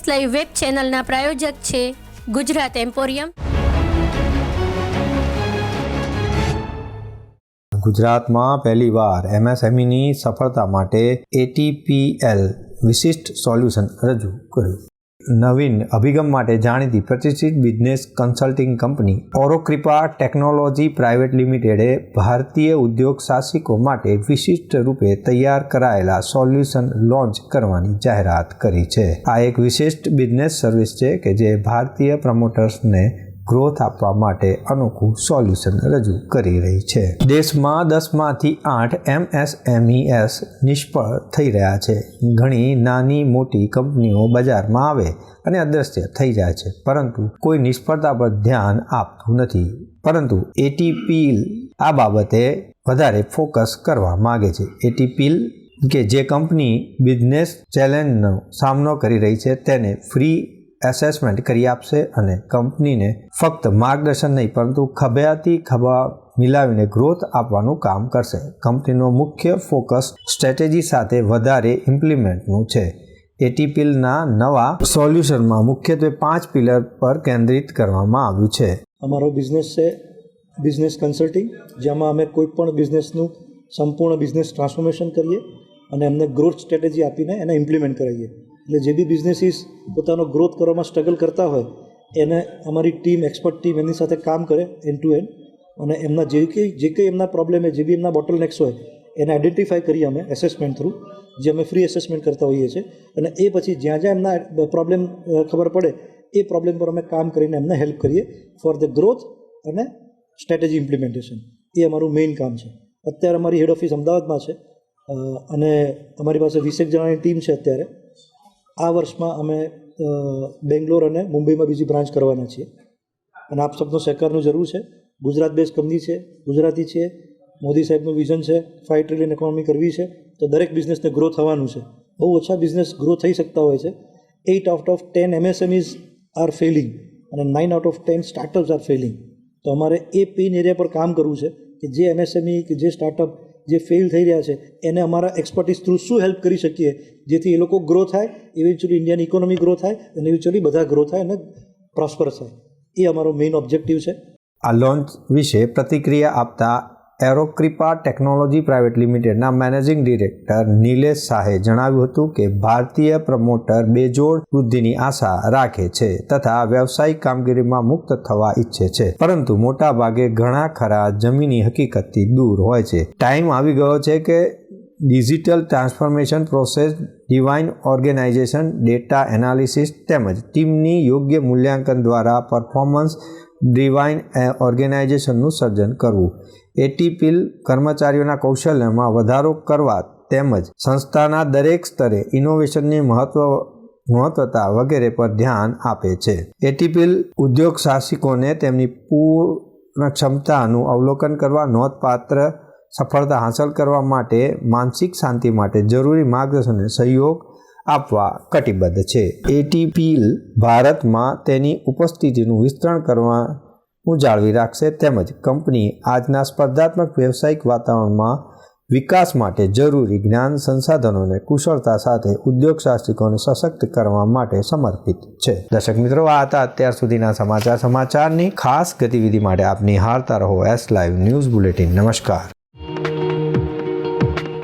S live web ચેનલના પ્રાયોજક છે Gujarat emporium. ગુજરાતમાં પહેલીવાર એમએસએમઈની સફળતા માટે એટીપીએલ વિશિષ્ટ સોલ્યુશન રજૂ કર્યું. નવીન અભિગમ માટે જાણીતી પ્રતિષ્ઠિત business consulting company Aurokripa technology private લિમિટેડે ભારતીય ઉદ્યોગ સાહસિકો માટે વિશિષ્ટ રૂપે તૈયાર કરાયેલા સોલ્યુશન લોન્ચ કરવાની જાહેરાત કરી છે. આ એક વિશિષ્ટ બિઝનેસ સર્વિસ છે કે જે ભારતીય પ્રમોટર્સને ગ્રોથ આપવા માટે અનોખું સોલ્યુશન રજૂ કરી રહી છે. દેશમાં દસમાંથી આઠ એમએસએમઈએસ નિષ્ફળ થઈ રહ્યા છે. ઘણી નાની મોટી કંપનીઓ બજારમાં આવે અને અદ્રશ્ય થઈ જાય છે, પરંતુ કોઈ નિષ્ફળતા પર ધ્યાન આપતું નથી. પરંતુ એટીપીલ આ બાબતે વધારે ફોકસ કરવા માગે છે. એટીપીલ કે જે કંપની બિઝનેસ ચેલેન્જનો સામનો કરી રહી છે તેને ફ્રી એસેસમેન્ટ કરી આપશે અને કંપનીને ફક્ત માર્ગદર્શન નહીં, પરંતુ ખભ્યાથી ખભા મિલાવીને ગ્રોથ આપવાનું કામ કરશે. કંપનીનો મુખ્ય ફોકસ સ્ટ્રેટેજી સાથે વધારે ઇમ્પ્લિમેન્ટનું છે. એટીપીલના નવા સોલ્યુશનમાં મુખ્યત્વે પાંચ પિલર પર કેન્દ્રિત કરવામાં આવ્યું છે. અમારો બિઝનેસ છે બિઝનેસ કન્સલ્ટિંગ જેમાં અમે કોઈ પણ બિઝનેસનું સંપૂર્ણ બિઝનેસ ટ્રાન્સફોર્મેશન કરીએ અને એમને ગ્રોથ સ્ટ્રેટેજી આપીને એને ઇમ્પ્લિમેન્ટ કરાવીએ. એટલે જે બી બિઝનેસીસ પોતાનો ગ્રોથ કરવામાં સ્ટ્રગલ કરતા હોય, એને અમારી ટીમ એક્સપર્ટ ટીમ એમની સાથે કામ કરે એન્ડ ટુ એન્ડ અને એમના જે કંઈ જે કંઈ એમના પ્રોબ્લેમ હોય જે બી એમના બોટલ નેક્સ હોય, એને આઈડેન્ટિફાઈ કરીએ અમે એસેસમેન્ટ થ્રુ જે અમે ફ્રી એસેસમેન્ટ કરતા હોઈએ છીએ. અને એ પછી જ્યાં જ્યાં એમના પ્રોબ્લેમ ખબર પડે, એ પ્રોબ્લેમ પર અમે કામ કરીને એમને હેલ્પ કરીએ ફોર ધ ગ્રોથ અને સ્ટ્રેટેજી ઇમ્પ્લિમેન્ટેશન એ અમારું મેઇન કામ છે. અત્યારે અમારી હેડ ઓફિસ અમદાવાદમાં છે. અને અમારી પાસે વીસેક જણાની ટીમ છે અત્યારે. આ વર્ષમાં અમે બેંગ્લોર અને મુંબઈમાં બીજી બ્રાન્ચ કરવાના છીએ. અને આપ સબનો સહકારનું જરૂર છે. ગુજરાત બેઝ કંપની છે, ગુજરાતી છે, મોદી સાહેબનું વિઝન છે ફાઇવ ટ્રિલિયન ઇકોનોમી કરવી છે, તો દરેક બિઝનેસને ગ્રો થવાનું છે. બહુ ઓછા બિઝનેસ ગ્રો થઈ શકતા હોય છે. Eight out of ten MSMEs are failing અને nine out of ten startups are failing તો અમારે એ પેઇન એરિયા પર કામ કરવું છે કે જે એમએસએમઈ કે જે સ્ટાર્ટઅપ જે ફેલ થઈ રહ્યા છે, એને અમારા એક્સપર્ટીસ થ્રુ શું હેલ્પ કરી શકીએ, જેથી એ લોકો ગ્રો થાય ઇવેન્ચ્યુઅલી ઇન્ડિયન ઇકોનોમી ગ્રો થાય, અને ઇવેન્ચ્યુઅલી બધા ગ્રો થાય અને પ્રોસ્પર થાય. એ અમારો મેઇન ઓબ્જેક્ટિવ છે. આ લોન્ચ વિશે પ્રતિક્રિયા આપતા એરોક્રિપા ટેકનોલોજી પ્રાઇવેટ લિમિટેડના મેનેજિંગ ડિરેક્ટર નિલેશ શાહે જણાવ્યું હતું કે ભારતીય પ્રમોટર બેજોડ વૃદ્ધિની આશા રાખે છે તથા વ્યવસાયિક કામગીરીમાં મુક્ત થવા ઈચ્છે છે. પરંતુ મોટા ભાગે ઘણા ખરા જમીની હકીકતથી દૂર હોય છે. ટાઈમ આવી ગયો છે કે digital transformation process, divine organisation, data analysis તેમજ ટીમની યોગ્ય મૂલ્યાંકન દ્વારા પરફોર્મન્સ ડિવાઇન ઓર્ગેનાઇઝેશનનું સર્જન કરવું. એટીપીલ કર્મચારીઓના કૌશલ્યમાં વધારો કરવા તેમજ સંસ્થાના દરેક સ્તરે ઇનોવેશનની મહત્વ, મહત્વતા વગેરે પર ધ્યાન આપે છે. એટીપીલ ઉદ્યોગ સાહસિકોને તેમની પૂર્ણ ક્ષમતાનું અવલોકન કરવા, નોંધપાત્ર સફળતા હાંસલ કરવા માટે માનસિક શાંતિ માટે જરૂરી માર્ગદર્શન અને સહયોગ આપવા કટિબદ્ધ છે. એટીપીલ ભારતમાં તેની ઉપસ્થિતિનું વિસ્તરણ કરવા જાળવી રાખશે તેમજ કંપની આજના સ્પર્ધાત્મક વ્યવસાયિક વાતાવરણમાં વિકાસ માટે જરૂરી જ્ઞાન સંસાધનોને કુશળતા સાથે ઉદ્યોગ સાહસિકોને સશક્ત કરવા માટે સમર્પિત છે. દર્શક મિત્રો, આ હતા અત્યાર સુધીના સમાચાર. સમાચારની ખાસ ગતિવિધિ માટે આપની હારતા રહો એસ લાઈવ ન્યૂઝ બુલેટિન નમસ્કાર.